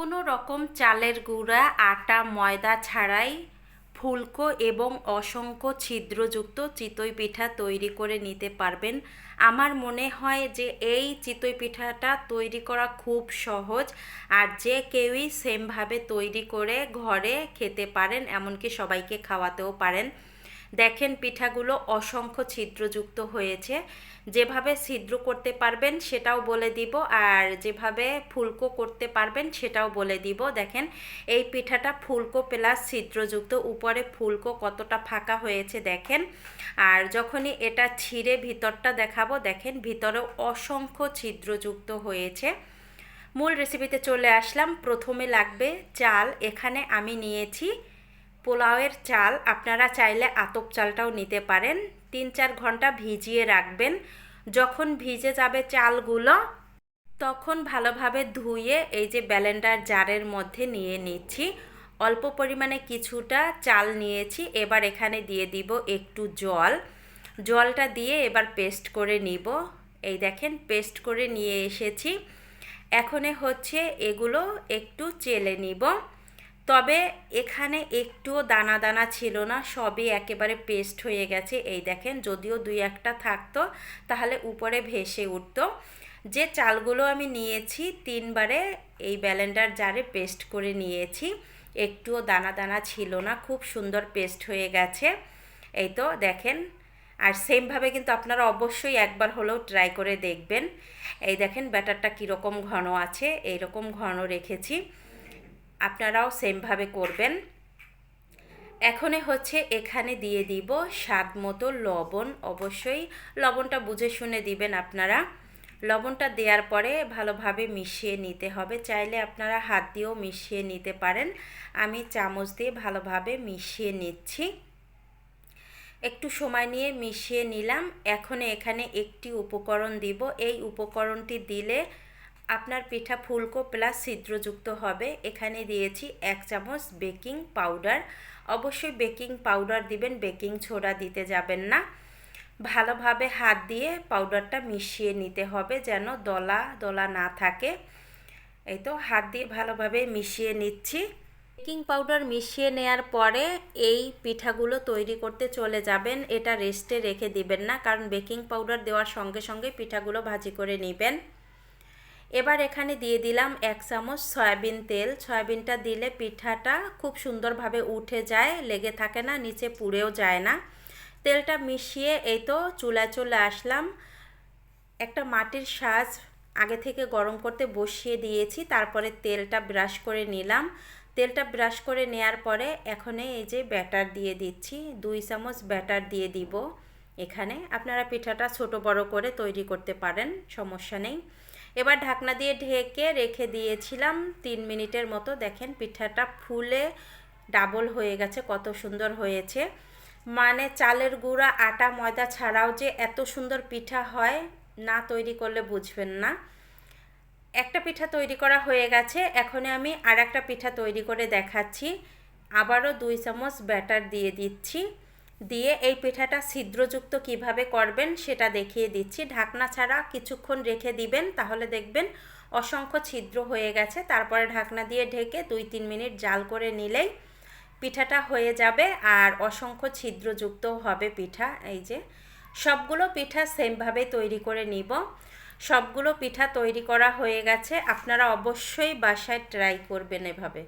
কোনো রকম চালের গুঁড়া, আটা, ময়দা ছাড়াই ফুলকো এবং অসংখ্য ছিদ্রযুক্ত চিতই পিঠা তৈরি করে নিতে পারবেন। আমার মনে হয় যে এই চিতই পিঠাটা তৈরি করা খুব সহজ আর যে কেউই সেমভাবে তৈরি করে ঘরে খেতে পারেন, এমনকি সবাইকে খাওয়াতেও পারেন। দেখেন পিঠাগুলো অসংখ্য ছিদ্রযুক্ত হয়েছে। যেভাবে ছিদ্র করতে পারবেন সেটাও বলে দিব, আর যেভাবে ফুলকো করতে পারবেন সেটাও বলে দিব। দেখেন, এই পিঠাটা ফুলকো প্লাস ছিদ্রযুক্ত, উপরে ফুলকো কতটা ফাঁকা হয়েছে দেখেন। আর যখনই এটা ছিঁড়ে ভিতরটা দেখাবো, দেখেন ভিতরেও অসংখ্য ছিদ্রযুক্ত হয়েছে। মূল রেসিপিতে চলে আসলাম। প্রথমে লাগবে চাল। এখানে আমি নিয়েছি পোলাওয়ের চাল আপনারা চাইলে আতপ চালটাও নিতে পারেন। তিন চার ঘণ্টা ভিজিয়ে রাখবেন। যখন ভিজে যাবে চালগুলো, তখন ভালোভাবে ধুয়ে এই যে ব্যালেন্ডার জারের মধ্যে নিয়ে নিচ্ছি। অল্প পরিমাণে কিছুটা চাল নিয়েছি, এবার এখানে দিয়ে দিব একটু জল। জলটা দিয়ে এবার পেস্ট করে নিব। এই দেখেন, পেস্ট করে নিয়ে এসেছি। এখনে হচ্ছে এগুলো একটু চেলে নিব। তবে এখানে একটুও দানা দানা ছিল না, সবই একেবারে পেস্ট হয়ে গেছে। এই দেখেন, যদিও দুই একটা থাকতো, তাহলে উপরে ভেসে উঠতো। যে চালগুলো আমি নিয়েছি, তিনবারে এই ব্যালেন্ডার জারে পেস্ট করে নিয়েছি। একটুও দানা দানা ছিল না, খুব সুন্দর পেস্ট হয়ে গেছে। এই তো দেখেন, আর সেমভাবে কিন্তু আপনারা অবশ্যই একবার হলেও ট্রাই করে দেখবেন। এই দেখেন ব্যাটারটা কীরকম ঘন আছে, এইরকম ঘন রেখেছি। আপনারাও সেমভাবে করবেন। এখনে হচ্ছে এখানে দিয়ে দিব স্বাদ মতো লবণ। অবশ্যই লবণটা বুঝে শুনে দিবেন আপনারা। লবণটা দেওয়ার পরে ভালোভাবে মিশিয়ে নিতে হবে। চাইলে আপনারা হাত দিয়েও মিশিয়ে নিতে পারেন। আমি চামচ দিয়ে ভালোভাবে মিশিয়ে নিচ্ছি। একটু সময় নিয়ে মিশিয়ে নিলাম। এখন এখানে একটি উপকরণ দিব। এই উপকরণটি দিলে আপনার পিঠা ফুলকো প্লাস ছিদ্রযুক্ত হবে। এখানে দিয়েছি এক চামচ বেকিং পাউডার। অবশ্যই বেকিং পাউডার দিবেন, বেকিং ছোড়া দিতে যাবেন না। ভালোভাবে হাত দিয়ে পাউডারটা মিশিয়ে নিতে হবে যেন দলা দলা না থাকে। এই তো হাত দিয়ে ভালোভাবে মিশিয়ে নিচ্ছি। বেকিং পাউডার মিশিয়ে নেওয়ার পরে এই পিঠাগুলো তৈরি করতে চলে যাবেন। এটা রেস্টে রেখে দিবেন না, কারণ বেকিং পাউডার দেওয়ার সঙ্গে সঙ্গে পিঠাগুলো ভাজি করে নেবেন। এবার এখানে দিয়ে দিলাম এক চামচ সয়াবিন তেল। সয়াবিনটা দিলে পিঠাটা খুব সুন্দরভাবে উঠে যায়, লেগে থাকে না, নিচে পুড়েও যায় না। তেলটা মিশিয়ে এই তো চুলায় চলে আসলাম। একটা মাটির সাজ আগে থেকে গরম করতে বসিয়ে দিয়েছি, তারপরে তেলটা ব্রাশ করে নিলাম। তেলটা ব্রাশ করে নেয়ার পরে এখানে এই যে ব্যাটার দিয়ে দিচ্ছি, দুই চামচ ব্যাটার দিয়ে দিব এখানে। আপনারা পিঠাটা ছোট বড় করে তৈরি করতে পারেন, সমস্যা নেই। এবার ঢাকনা দিয়ে ঢেকে রেখে দিয়েছিলাম তিন মিনিটের মতো। দেখেন পিঠাটা ফুলে ডাবল হয়ে গেছে, কত সুন্দর হয়েছে। মানে চালের গুঁড়া, আটা, ময়দা ছাড়াও যে এত সুন্দর পিঠা হয়, না তৈরি করলে বুঝবেন না। একটা পিঠা তৈরি করা হয়ে গেছে এখন আমি আর একটা পিঠা তৈরি করে দেখাচ্ছি। আবারও দুই চামচ ব্যাটার দিয়ে দিচ্ছি। দিয়ে এই পিঠাটা ছিদ্রযুক্ত কীভাবে করবেন সেটা দেখিয়ে দিচ্ছি। ঢাকনা ছাড়া কিছুক্ষণ রেখে দিবেন, তাহলে দেখবেন অসংখ্য ছিদ্র হয়ে গেছে। তারপরে ঢাকনা দিয়ে ঢেকে দুই তিন মিনিট জাল করে নিলেই পিঠাটা হয়ে যাবে আর অসংখ্য ছিদ্রযুক্ত হবে পিঠা। এই যে, সবগুলো পিঠা সেমভাবে তৈরি করে নিব। সবগুলো পিঠা তৈরি করা হয়ে গেছে। আপনারা অবশ্যই বাসায় ট্রাই করবেন এভাবে।